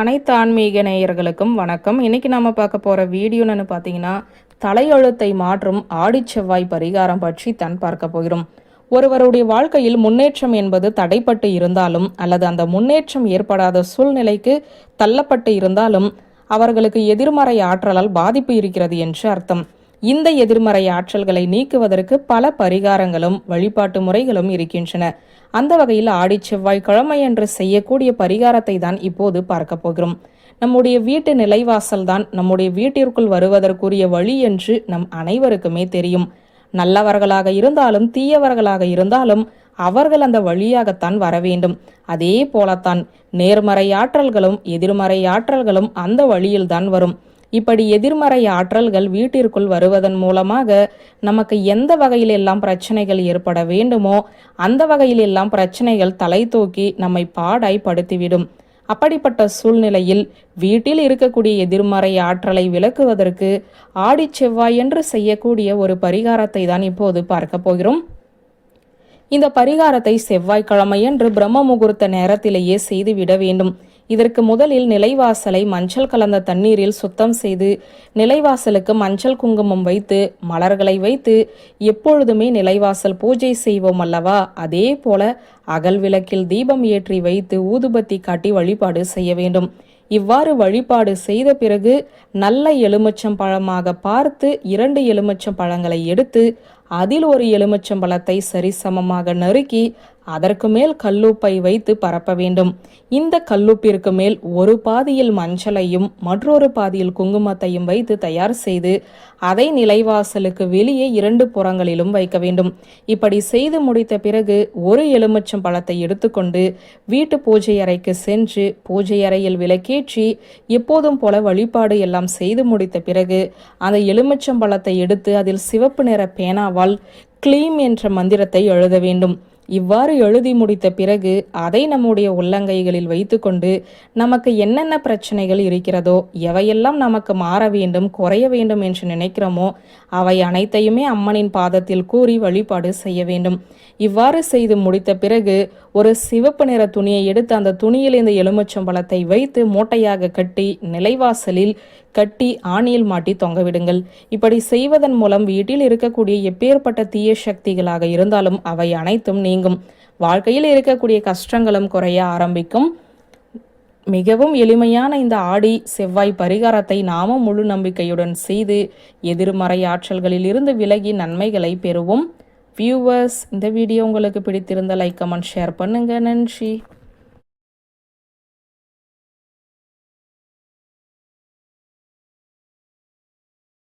அனைத்து ஆன்மீக நேயர்களுக்கும் வணக்கம். இன்னைக்கு நாம பார்க்க போற வீடியோன்னு பார்த்தீங்கன்னா தலையெழுத்தை மாற்றும் ஆடிச்செவ்வாய் பரிகாரம் பற்றி தான் பார்க்க போகிறோம். ஒருவருடைய வாழ்க்கையில் முன்னேற்றம் என்பது தடைப்பட்டு இருந்தாலும் அல்லது அந்த முன்னேற்றம் ஏற்படாத சூழ்நிலைக்கு தள்ளப்பட்டு இருந்தாலும் அவர்களுக்கு எதிர்மறை ஆற்றலால் பாதிப்பு இருக்கிறது என்று அர்த்தம். இந்த எதிர்மறை ஆற்றல்களை நீக்குவதற்கு பல பரிகாரங்களும் வழிபாட்டு முறைகளும் இருக்கின்றன. அந்த வகையில் ஆடி செவ்வாய் கிழமை என்று செய்யக்கூடிய பரிகாரத்தை தான் இப்போது பார்க்க போகிறோம். நம்முடைய வீட்டு நிலைவாசல் தான் நம்முடைய வீட்டிற்குள் வருவதற்குரிய வழி என்று நம் அனைவருக்குமே தெரியும். நல்லவர்களாக இருந்தாலும் தீயவர்களாக இருந்தாலும் அவர்கள் அந்த வழியாகத்தான் வர வேண்டும். அதே போலத்தான் நேர்மறை ஆற்றல்களும் எதிர்மறை ஆற்றல்களும் அந்த வழியில்தான் வரும். இப்படி எதிர்மறை ஆற்றல்கள் வீட்டிற்குள் வருவதன் மூலமாக நமக்கு எந்த வகையிலெல்லாம் பிரச்சனைகள் ஏற்பட வேண்டுமோ அந்த வகையிலெல்லாம் பிரச்சனைகள் தலை தூக்கி நம்மை பாடாய் படுத்திவிடும் அப்படிப்பட்ட சூழ்நிலையில் வீட்டில் இருக்கக்கூடிய எதிர்மறை ஆற்றலை விளக்குவதற்கு ஆடி செவ்வாய் என்று செய்யக்கூடிய ஒரு பரிகாரத்தை தான் இப்போது பார்க்க போகிறோம். இந்த பரிகாரத்தை செவ்வாய்க்கிழமையன்று பிரம்ம முகூர்த்த நேரத்திலேயே செய்துவிட வேண்டும். இதற்கு முதலில் நிலைவாசலை மஞ்சள் கலந்த தண்ணீரில் சுத்தம் செய்து நிலைவாசலுக்கு மஞ்சள் குங்குமம் வைத்து மலர்களை வைத்து எப்பொழுதுமே நிலைவாசல் பூஜை செய்வோம் அல்லவா? அதே போல அகல் விளக்கில் தீபம் ஏற்றி வைத்து ஊதுபத்தி காட்டி வழிபாடு செய்ய வேண்டும். இவ்வாறு வழிபாடு செய்த பிறகு நல்ல எலுமிச்சம் பழமாக பார்த்து இரண்டு எலுமிச்சம் பழங்களை எடுத்து அதில் ஒரு எலுமிச்சம் பழத்தை சரிசமமாக நறுக்கி அதற்கு மேல் கல்லுப்பை வைத்து பரப்ப வேண்டும். இந்த கல்லுப்பிற்கு மேல் ஒரு பாதியில் மஞ்சளையும் மற்றொரு பாதியில் குங்குமத்தையும் வைத்து தயார் செய்து அதை நிலைவாசலுக்கு வெளியே இரண்டு புறங்களிலும் வைக்க வேண்டும். இப்படி செய்து முடித்த பிறகு ஒரு எலுமிச்சம் பழத்தை எடுத்துக்கொண்டு வீட்டு பூஜை அறைக்கு சென்று பூஜை அறையில் விளக்கேற்றி எப்போதும் போல வழிபாடு எல்லாம் செய்து முடித்த பிறகு அந்த எலுமிச்சம் பழத்தை எடுத்து அதில் சிவப்பு நிற பேனாவால் க்ளீம் என்ற மந்திரத்தை எழுத வேண்டும். இவ்வாறு எழுதி முடித்த பிறகு அதை நம்முடைய உள்ளங்கைகளில் வைத்துக்கொண்டு நமக்கு என்னென்ன பிரச்சனைகள் இருக்கிறதோ எவையெல்லாம் நமக்கு மாற வேண்டும் குறைய வேண்டும் என்று நினைக்கிறோமோ அவை அனைத்தையுமே அம்மனின் பாதத்தில் கூறி வழிபாடு செய்ய வேண்டும். இவ்வாறு செய்து முடித்த பிறகு ஒரு சிவப்பு நிற துணியை எடுத்து அந்த துணியில் இந்த எலுமிச்சம்பழத்தை வைத்து மூட்டையாக கட்டி நிலைவாசலில் கட்டி ஆணியில் மாட்டி தொங்கவிடுங்கள் இப்படி செய்வதன் மூலம் வீட்டில் இருக்கக்கூடிய எப்பேற்பட்ட தீய சக்திகளாக இருந்தாலும் அவை அனைத்தும் நீங்கும். வாழ்க்கையில் இருக்கக்கூடிய கஷ்டங்களும் குறைய ஆரம்பிக்கும். மிகவும் எளிமையான இந்த ஆடி செவ்வாய் பரிகாரத்தை நாமும் முழு நம்பிக்கையுடன் செய்து எதிர்மறை ஆற்றல்களில் இருந்து விலகி நன்மைகளை பெறுவோம். வியூவர்ஸ் இந்த வீடியோ உங்களுக்கு பிடித்திருந்த லைக் கமெண்ட் ஷேர் பண்ணுங்கள் நன்றி.